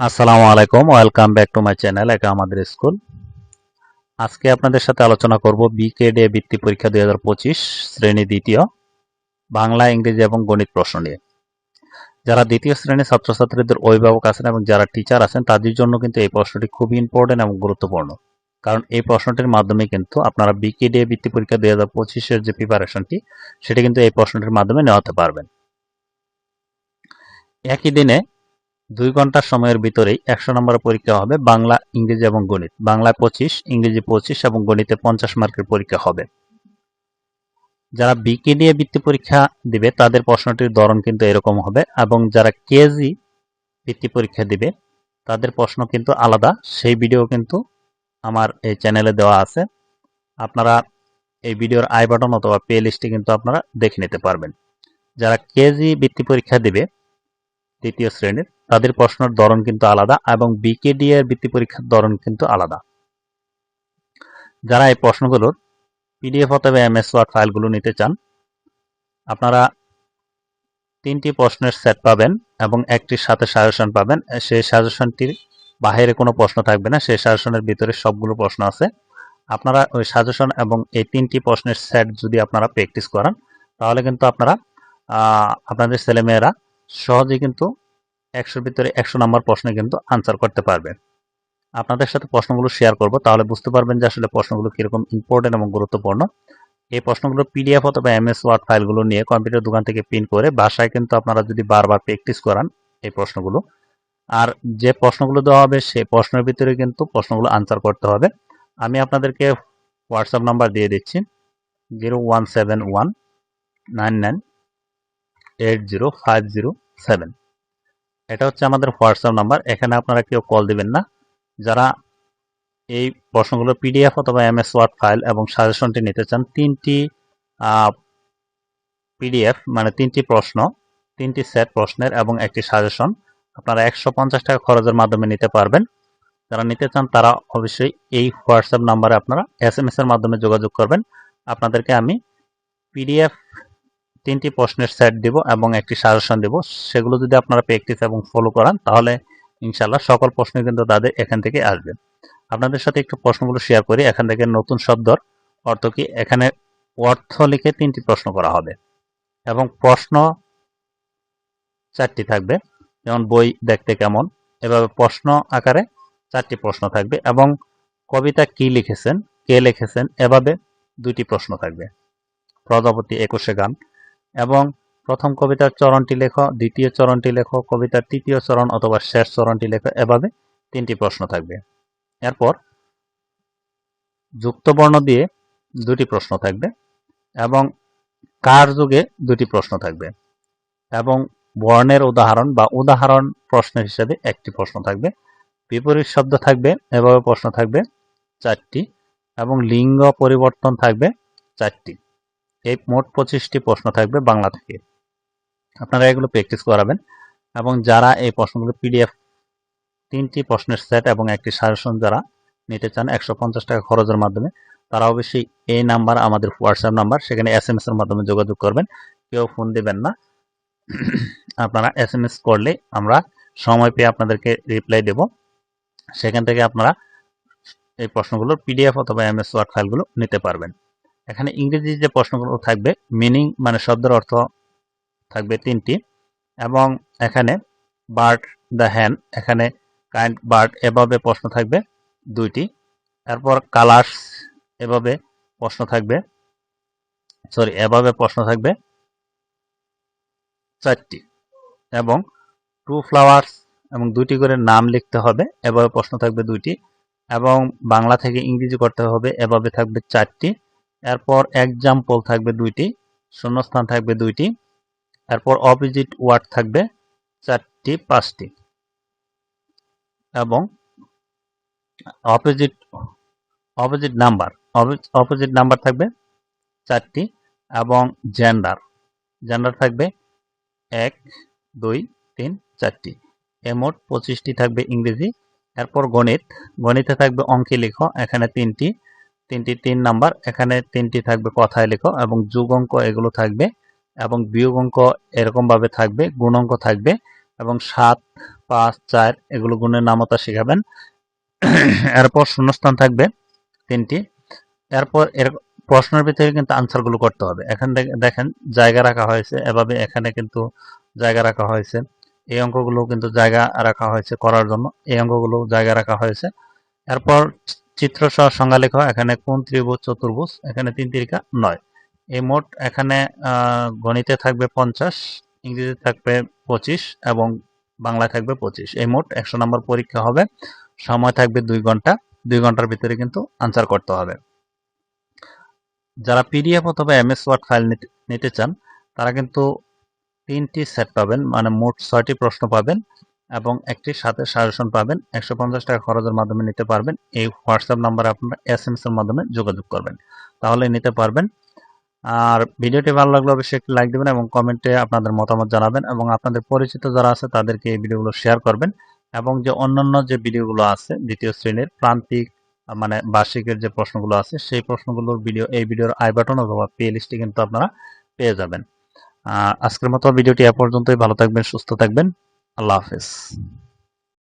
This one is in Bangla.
আসসালামু আলাইকুম, welcome back to my channel একা আমাদের স্কুল। আজকে আপনাদের সাথে আলোচনা করব বিকেডে বৃত্তি পরীক্ষা দুই হাজার পঁচিশ, শ্রেণি দ্বিতীয়, বাংলা, ইংরেজি এবং গণিত প্রশ্ন নিয়ে। যারা দ্বিতীয় শ্রেণির ছাত্রছাত্রীদের অভিভাবক আছেন এবং যারা টিচার আছেন, তাদের জন্য কিন্তু এই প্রশ্নটি খুবই ইম্পর্টেন্ট এবং গুরুত্বপূর্ণ। কারণ এই প্রশ্নটির মাধ্যমে কিন্তু আপনারা বিকেডে বৃত্তি পরীক্ষা দুই হাজার পঁচিশের যে প্রিপারেশনটি সেটি কিন্তু এই প্রশ্নটির মাধ্যমে নেওয়াতে পারবেন। একই দিনে দুই ঘণ্টার সময়ের ভিতরেই একশো নম্বরের পরীক্ষা হবে বাংলা, ইংরেজি এবং গণিত। বাংলায় পঁচিশ, ইংরেজি পঁচিশ এবং গণিতে পঞ্চাশ মার্কের পরীক্ষা হবে। যারা বিকে দিয়ে বৃত্তি পরীক্ষা দিবে, তাদের প্রশ্নটির ধরন কিন্তু এরকম হবে এবং যারা কেজি বৃত্তি পরীক্ষা দিবে, তাদের প্রশ্ন কিন্তু আলাদা। সেই ভিডিও কিন্তু আমার এই চ্যানেলে দেওয়া আছে। আপনারা এই ভিডিওর আই বাটন অথবা প্লে লিস্টে কিন্তু আপনারা দেখে নিতে পারবেন। যারা কেজি বৃত্তি পরীক্ষা দিবে তৃতীয় শ্রেণির। তাদের প্রশ্নের ধরন কিন্তু আলাদা এবং বিকেডি এর বৃত্তি পরীক্ষার ধরন কিন্তু আলাদা। যারা এই প্রশ্নগুলোর পিডিএফ অথবা এম এমএস ওয়ার্ড ফাইলগুলো নিতে চান, আপনারা তিনটি প্রশ্নের সেট পাবেন এবং একটির সাথে সাজেশন পাবেন। সেই সাজেশনটির বাহিরে কোনো প্রশ্ন থাকবে না, সেই সাজেশনের ভিতরে সবগুলো প্রশ্ন আছে। আপনারা ওই সাজেশন এবং এই তিনটি প্রশ্নের সেট যদি আপনারা প্র্যাকটিস করান, তাহলে কিন্তু আপনারা আপনাদের ছেলেমেয়েরা সহজেই কিন্তু একশোর ভিতরে একশো নম্বর প্রশ্নে কিন্তু আনসার করতে পারবেন। আপনাদের সাথে প্রশ্নগুলো শেয়ার করব, তাহলে বুঝতে পারবেন যে আসলে প্রশ্নগুলো কীরকম ইম্পর্টেন্ট এবং গুরুত্বপূর্ণ। এই প্রশ্নগুলো পিডিএফ অথবা এমএস ওয়ার্ড ফাইলগুলো নিয়ে কম্পিউটার দোকান থেকে প্রিন্ট করে বাসায় কিন্তু আপনারা যদি বারবার প্র্যাকটিস করান এই প্রশ্নগুলো। আর যে প্রশ্নগুলো দেওয়া হবে সেই প্রশ্নের ভিতরে কিন্তু প্রশ্নগুলো আনসার করতে হবে। আমি আপনাদেরকে হোয়াটসঅ্যাপ নাম্বার দিয়ে দিচ্ছি zero one seven one nine nine eight zero five zero seven এটা হচ্ছে আমাদের হোয়াটসঅ্যাপ নাম্বার এখানে আপনারা কেউ কল দিবেন না। যারা এই প্রশ্নগুলো পিডিএফ অথবা এমএস ওয়ার্ড ফাইল এবং সাজেশনটি নিতে চান, তিনটি পিডিএফ মানে তিনটি প্রশ্ন, তিনটি সেট প্রশ্নের এবং একটি সাজেশন আপনারা একশো পঞ্চাশ টাকা খরচের মাধ্যমে নিতে পারবেন। যারা নিতে চান, তারা অবশ্যই এই হোয়াটসঅ্যাপ নাম্বারে আপনারা এস এম এস এর মাধ্যমে যোগাযোগ করবেন। আপনাদেরকে আমি পিডিএফ তিনটি প্রশ্নের সেট দিব এবং একটি সাজেশন দিব। সেগুলো যদি আপনারা প্র্যাকটিস এবং ফলো করান, তাহলে ইনশাল্লাহ সকল প্রশ্ন কিন্তু তাদের এখান থেকে আসবে। আপনাদের সাথে একটু প্রশ্নগুলো শেয়ার করি। এখান থেকে নতুন শব্দর অর্থ কি? এখানে অর্থ লিখে তিনটি প্রশ্ন করা হবে এবং প্রশ্ন চারটি থাকবে। যেমন বই দেখতে কেমন? এভাবে প্রশ্ন আকারে চারটি প্রশ্ন থাকবে এবং কবিতা কি লিখেছেন? কে লিখেছেন? এভাবে দুইটি প্রশ্ন থাকবে। প্রজাপতি একুশে গান। এবং প্রথম কবিতার চরণটি লেখো, দ্বিতীয় চরণটি লেখো, কবিতার তৃতীয় চরণ অথবা শেষ চরণটি লেখো, এভাবে তিনটি প্রশ্ন থাকবে। এরপর যুক্ত বর্ণ দিয়ে দুটি প্রশ্ন থাকবে এবং কার যুগে দুটি প্রশ্ন থাকবে এবং বর্ণের উদাহরণ বা উদাহরণ প্রশ্ন হিসেবে একটি প্রশ্ন থাকবে। বিপরীত শব্দ থাকবে, এভাবে প্রশ্ন থাকবে চারটি এবং লিঙ্গ পরিবর্তন থাকবে চারটি। এই মোট পঁচিশটি প্রশ্ন থাকবে বাংলা থেকে। আপনারা এগুলো প্র্যাকটিস করাবেন এবং যারা এই প্রশ্নগুলো পিডিএফ তিনটি প্রশ্নের সেট এবং একটি সাজেশন যারা নিতে চান একশো পঞ্চাশ টাকা খরচের মাধ্যমে, তারা অবশ্যই এই নাম্বার আমাদের হোয়াটসঅ্যাপ নাম্বার সেখানে এস এম এর মাধ্যমে যোগাযোগ করবেন। কেউ ফোন দিবেন না। আপনারা এস এম এস করলে আমরা সময় পেয়ে আপনাদেরকে রিপ্লাই দেব। সেখান থেকে আপনারা এই প্রশ্নগুলোর পিডিএফ অথবা এম এস ওয়ার্ড ফাইলগুলো নিতে পারবেন। এখানে ইংরেজি যে প্রশ্নগুলো থাকবে মিনিং মানে শব্দের অর্থ থাকবে তিনটি, এবং এখানে বার্ড দ্য হ্যান্ড এখানে কাইন্ড বার্ড এভাবে প্রশ্ন থাকবে দুইটি, এরপর কালার্স এভাবে প্রশ্ন থাকবে সরি এভাবে প্রশ্ন থাকবে চারটি, এবং টু ফ্লাওয়ার্স এবং দুইটি করে নাম লিখতে হবে, এভাবে প্রশ্ন থাকবে দুইটি, এবং বাংলা থেকে ইংরেজি করতে হবে, এভাবে থাকবে চারটি এরপর এক্সাম্পল থাকবে দুইটি, শূন্যস্থান থাকবে দুইটি, এরপর অপোজিট ওয়ার্ড থাকবে চারটি, পাঁচটি। এবং opposite opposite number opposite number থাকবে চারটি এবং জেন্ডার জেন্ডার থাকবে এক, দুই, তিন, চারটি। এ মোট পঁচিশটি থাকবে ইংরেজি। এরপর গণিত, গণিতে থাকবে অঙ্কে লেখো, এখানে তিনটি। তিনটি তিন নাম্বার, এখানে তিনটি থাকবে কথায় লেখো এবং যুগ অঙ্ক এগুলো থাকবে এবং বিয়োগ অঙ্ক এরকম ভাবে থাকবে, গুণ অঙ্ক থাকবে এবং সাত, পাঁচ, চার এগুলো গুণের নামতা শিখাবেন। এরপর শূন্যস্থান থাকবে তিনটি। এরপর এর প্রশ্নের ভিতরে কিন্তু আনসারগুলো করতে হবে। এখান থেকে দেখেন, জায়গা রাখা হয়েছে, এভাবে এখানে কিন্তু জায়গা রাখা হয়েছে। এই অঙ্কগুলো কিন্তু জায়গা রাখা হয়েছে করার জন্য, এই অঙ্কগুলো জায়গা রাখা হয়েছে। এরপর চিত্র সহ সংজ্ঞা লেখা এখানে কোন ত্রিভুজ, চতুর্ভুজ, এখানে তিন তিরিকা, নয়। এই মোট এখানে গণিতে থাকবে পঞ্চাশ, ইংরেজিতে থাকবে পঁচিশ এবং বাংলায় থাকবে পঁচিশ। এই মোট একশো নম্বর পরীক্ষা হবে। সময় থাকবে দুই ঘণ্টা। দুই ঘণ্টার ভিতরে কিন্তু আনসার করতে হবে। যারা পিডিএফ অথবা এমএস ওয়ার্ড ফাইল নিতে চান, তারা কিন্তু তিনটি সেট পাবেন মানে মোট ছয়টি প্রশ্ন পাবেন। এবং একটি সাথে সাজেশন পাবেন। একশো পঞ্চাশ টাকা খরচের মাধ্যমে নিতে পারবেন। এই হোয়াটসঅ্যাপ নাম্বারে আপনারা এস এম এর মাধ্যমে যোগাযোগ করবেন। তাহলে নিতে পারবেন। আর ভিডিওটি ভালো লাগলে অবশ্যই একটি লাইক দেবেন এবং কমেন্টে আপনাদের মতামত জানাবেন এবং আপনাদের পরিচিত যারা আছে তাদেরকে এই ভিডিওগুলো শেয়ার করবেন এবং যে অন্যান্য যে ভিডিওগুলো আছে দ্বিতীয় শ্রেণির প্রান্তিক মানে বার্ষিকের যে প্রশ্নগুলো আছে সেই প্রশ্নগুলোর ভিডিও এই ভিডিওর আই বাটন অথবা প্লে লিস্টে কিন্তু আপনারা পেয়ে যাবেন। আজকের মতো ভিডিওটি এ পর্যন্তই। ভালো থাকবেন, সুস্থ থাকবেন। আল্লাহ হাফেজ।